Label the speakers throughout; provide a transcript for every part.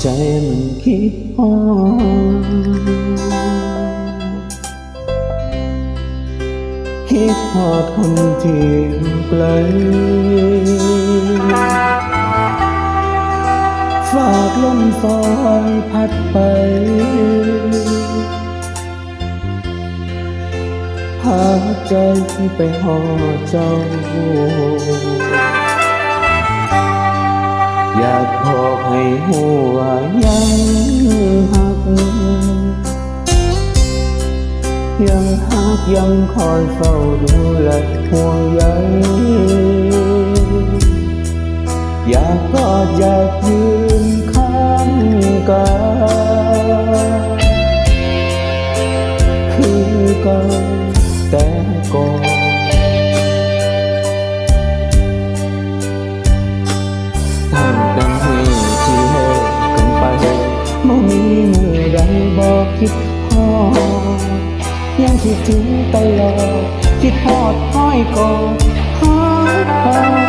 Speaker 1: ใจมันคิดฮอดคิดฮอดคนที่อยู่ไกล ฝากลมซอยพัดไป พาใจที่ไปหอดเจ้า อยากบอกให้หัวยังหัก ยังหักยังคอยเฝ้าดูแลห่วงใยอยากกอดอยากยืนข้างกายคือก่อนแต่ก่อน คิดพอยังคิดถึงตลอดคิดทอดห้อยกอด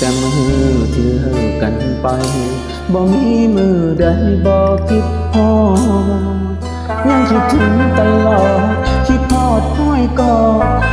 Speaker 1: ตั้งแต่มือที่เลิกกันไป บ่มีมือใดบอกคิดพอดยังคิดถึงตลอด คิดพอดห้อยกอด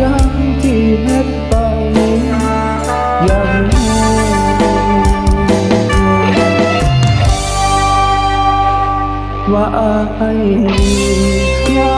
Speaker 1: ยังที่เฮ็ดไปยังว่าไอ้ยัง